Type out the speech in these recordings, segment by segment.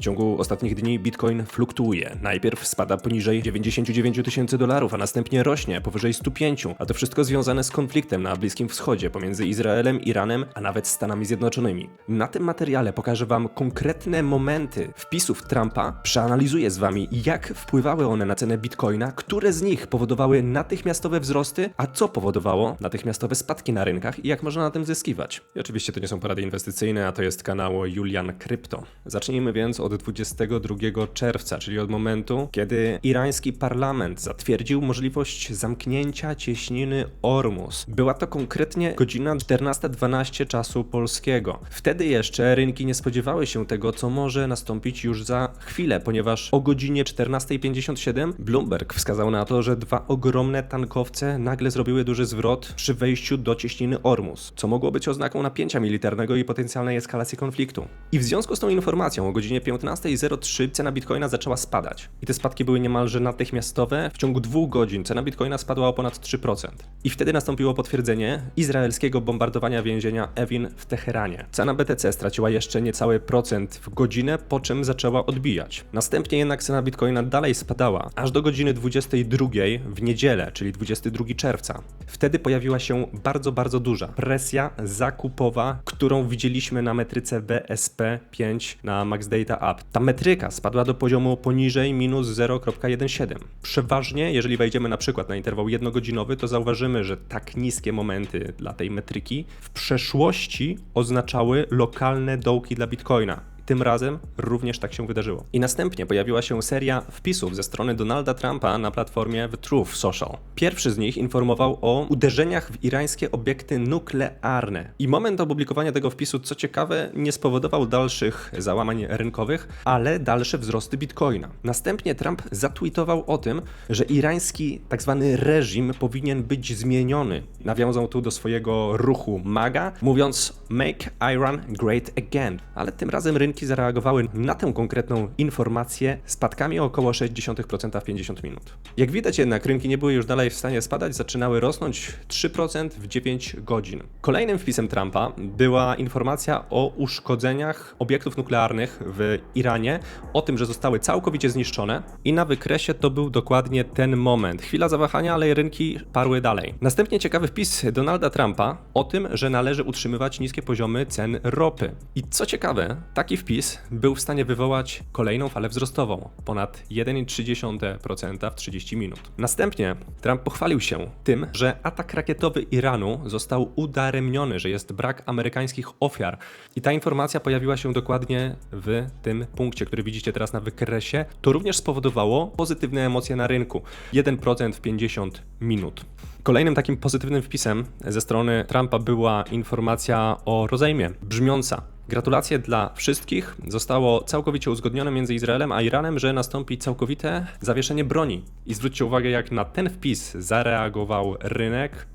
W ciągu ostatnich dni Bitcoin fluktuuje. Najpierw spada poniżej 99 tysięcy dolarów, a następnie rośnie powyżej 105, a to wszystko związane z konfliktem na Bliskim Wschodzie pomiędzy Izraelem, Iranem, a nawet Stanami Zjednoczonymi. Na tym materiale pokażę Wam konkretne momenty wpisów Trumpa, przeanalizuję z Wami, jak wpływały one na cenę Bitcoina, które z nich powodowały natychmiastowe wzrosty, a co powodowało natychmiastowe spadki na rynkach i jak można na tym zyskiwać. I oczywiście to nie są porady inwestycyjne, a to jest kanał Julian Krypto. Zacznijmy więc od 22 czerwca, czyli od momentu, kiedy irański parlament zatwierdził możliwość zamknięcia cieśniny Ormus. Była to konkretnie godzina 14.12 czasu polskiego. Wtedy jeszcze rynki nie spodziewały się tego, co może nastąpić już za chwilę, ponieważ o godzinie 14.57 Bloomberg wskazał na to, że dwa ogromne tankowce nagle zrobiły duży zwrot przy wejściu do cieśniny Ormus, co mogło być oznaką napięcia militarnego i potencjalnej eskalacji konfliktu. I w związku z tą informacją o godzinie 15.03 cena bitcoina zaczęła spadać. I te spadki były niemalże natychmiastowe. W ciągu dwóch godzin cena bitcoina spadła o ponad 3%. I wtedy nastąpiło potwierdzenie izraelskiego bombardowania więzienia Evin w Teheranie. Cena BTC straciła jeszcze niecały procent w godzinę, po czym zaczęła odbijać. Następnie jednak cena bitcoina dalej spadała, aż do godziny 22 w niedzielę, czyli 22 czerwca. Wtedy pojawiła się bardzo, bardzo duża presja zakupowa, którą widzieliśmy na metryce BSP5 na Max App. Ta metryka spadła do poziomu poniżej minus 0.17. Przeważnie, jeżeli wejdziemy na przykład na interwał jednogodzinowy, to zauważymy, że tak niskie momenty dla tej metryki w przeszłości oznaczały lokalne dołki dla Bitcoina. Tym razem również tak się wydarzyło. I następnie pojawiła się seria wpisów ze strony Donalda Trumpa na platformie The Truth Social. Pierwszy z nich informował o uderzeniach w irańskie obiekty nuklearne. I moment opublikowania tego wpisu, co ciekawe, nie spowodował dalszych załamań rynkowych, ale dalsze wzrosty bitcoina. Następnie Trump zatweetował o tym, że irański tak zwany reżim powinien być zmieniony. Nawiązał tu do swojego ruchu MAGA, mówiąc Make Iran Great Again. Ale tym razem rynki zareagowały na tę konkretną informację spadkami o około 0,6% w 50 minut. Jak widać jednak, rynki nie były już dalej w stanie spadać, zaczynały rosnąć 3% w 9 godzin. Kolejnym wpisem Trumpa była informacja o uszkodzeniach obiektów nuklearnych w Iranie, o tym, że zostały całkowicie zniszczone i na wykresie to był dokładnie ten moment. Chwila zawahania, ale rynki parły dalej. Następnie ciekawy wpis Donalda Trumpa o tym, że należy utrzymywać niskie poziomy cen ropy. I co ciekawe, taki wpis był w stanie wywołać kolejną falę wzrostową, ponad 1,3% w 30 minut. Następnie Trump pochwalił się tym, że atak rakietowy Iranu został udaremniony, że jest brak amerykańskich ofiar. I ta informacja pojawiła się dokładnie w tym punkcie, który widzicie teraz na wykresie. To również spowodowało pozytywne emocje na rynku. 1% w 50 minut. Kolejnym takim pozytywnym wpisem ze strony Trumpa była informacja o rozejmie, brzmiąca Gratulacje dla wszystkich. Zostało całkowicie uzgodnione między Izraelem a Iranem, że nastąpi całkowite zawieszenie broni. I zwróćcie uwagę, jak na ten wpis zareagował rynek.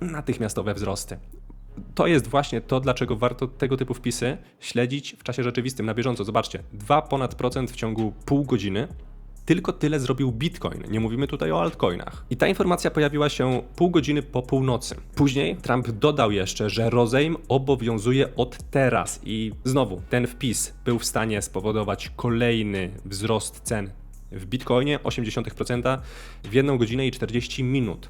Natychmiastowe wzrosty. To jest właśnie to, dlaczego warto tego typu wpisy śledzić w czasie rzeczywistym, na bieżąco. Zobaczcie, 2 ponad procent w ciągu pół godziny tylko tyle zrobił Bitcoin. Nie mówimy tutaj o altcoinach. I ta informacja pojawiła się pół godziny po północy. Później Trump dodał jeszcze, że rozejm obowiązuje od teraz. I znowu, ten wpis był w stanie spowodować kolejny wzrost cen w Bitcoinie 0,8% w 1 godzinę i 40 minut.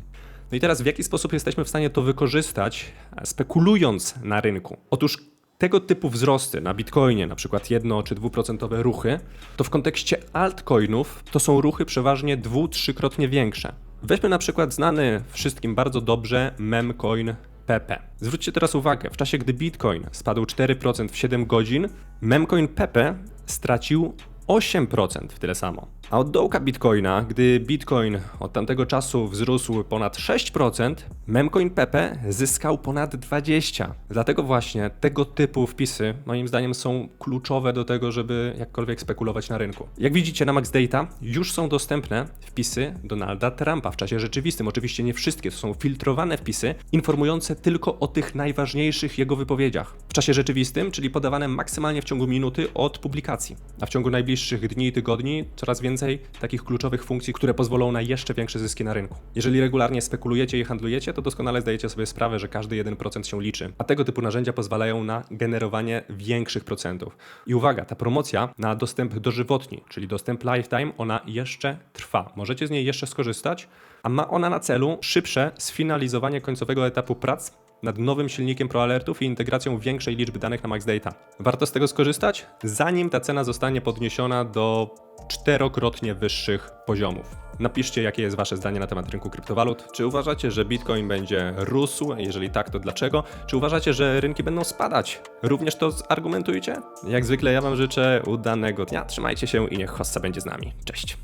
No i teraz w jaki sposób jesteśmy w stanie to wykorzystać, spekulując na rynku? Otóż tego typu wzrosty na Bitcoinie, na przykład jedno czy dwuprocentowe ruchy, to w kontekście altcoinów to są ruchy przeważnie dwu, trzykrotnie większe. Weźmy na przykład znany wszystkim bardzo dobrze memcoin Pepe. Zwróćcie teraz uwagę, w czasie gdy Bitcoin spadł 4% w 7 godzin, memcoin Pepe stracił 8% w tyle samo. A od dołka Bitcoina, gdy Bitcoin od tamtego czasu wzrósł ponad 6%, memcoin Pepe zyskał ponad 20%. Dlatego właśnie tego typu wpisy moim zdaniem są kluczowe do tego, żeby jakkolwiek spekulować na rynku. Jak widzicie na Max Data już są dostępne wpisy Donalda Trumpa w czasie rzeczywistym. Oczywiście nie wszystkie, to są filtrowane wpisy informujące tylko o tych najważniejszych jego wypowiedziach. W czasie rzeczywistym, czyli podawane maksymalnie w ciągu minuty od publikacji. A w ciągu najbliższych dni i tygodni coraz więcej takich kluczowych funkcji, które pozwolą na jeszcze większe zyski na rynku. Jeżeli regularnie spekulujecie i handlujecie, to doskonale zdajecie sobie sprawę, że każdy 1% się liczy, a tego typu narzędzia pozwalają na generowanie większych procentów. I uwaga, ta promocja na dostęp dożywotni, czyli dostęp lifetime, ona jeszcze trwa. Możecie z niej jeszcze skorzystać, a ma ona na celu szybsze sfinalizowanie końcowego etapu prac nad nowym silnikiem ProAlertów i integracją większej liczby danych na Max Data. Warto z tego skorzystać, zanim ta cena zostanie podniesiona do czterokrotnie wyższych poziomów. Napiszcie, jakie jest Wasze zdanie na temat rynku kryptowalut. Czy uważacie, że Bitcoin będzie rósł? Jeżeli tak, to dlaczego? Czy uważacie, że rynki będą spadać? Również to zargumentujcie? Jak zwykle ja Wam życzę udanego dnia, trzymajcie się i niech hossa będzie z nami. Cześć!